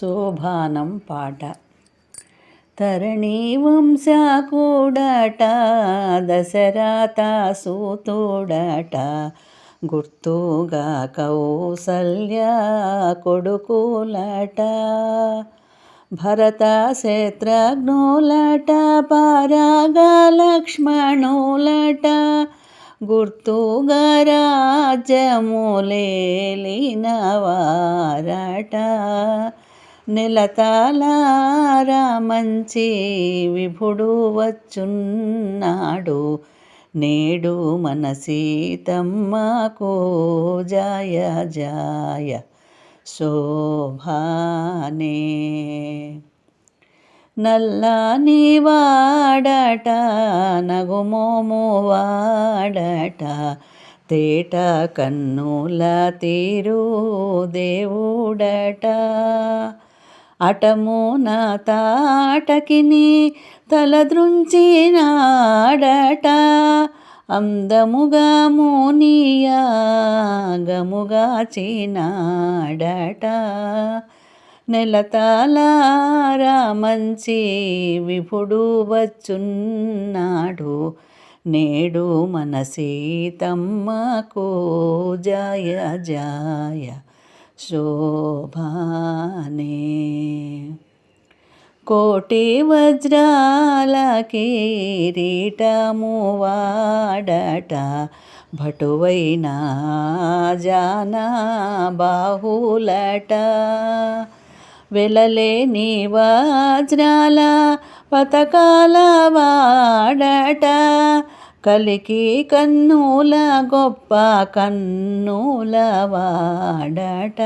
శోభానం పాట. తరణీ వంశాకూడట దశరథ సూతుడట గుర్తుగా కౌసల్య కొడుకులట. భరత శత్రుఘ్నులట పారాగా లక్ష్మణులట గుర్తుగా రాజ్యములేలినవారట నెలతలారా మంచి విభుడు వచ్చున్నాడు. నేడు మన సీతమ్మకు జాయ జాయ శోభానే. నల్లాని వాడట నగుమోము వాడట తేట కన్నుల తీరు దేవుడట. అటమున తాటకిని తలద్రుంచినాడట అందముగా మోనియాగముగా చినాడట. నెలతాలారా మంచి విభుడు వచ్చున్నాడు. నేడు మన సీతమ్మకు జయ జయ శోభానే. కోటి వజ్రాల కిరీటము వాడట. భటువైన జానా బాహులట. వెలలేని వజ్రాల పతకాల వాడట. కలికి కన్నుల గొప్ప కన్నుల వాడట.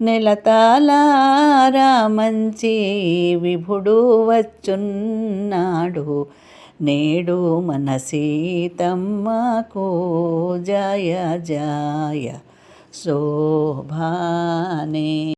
నెలతాలారా మంచి విభుడు వచ్చున్నాడు. నేడు మన సీతమ్మకు జయ జయ శోభానే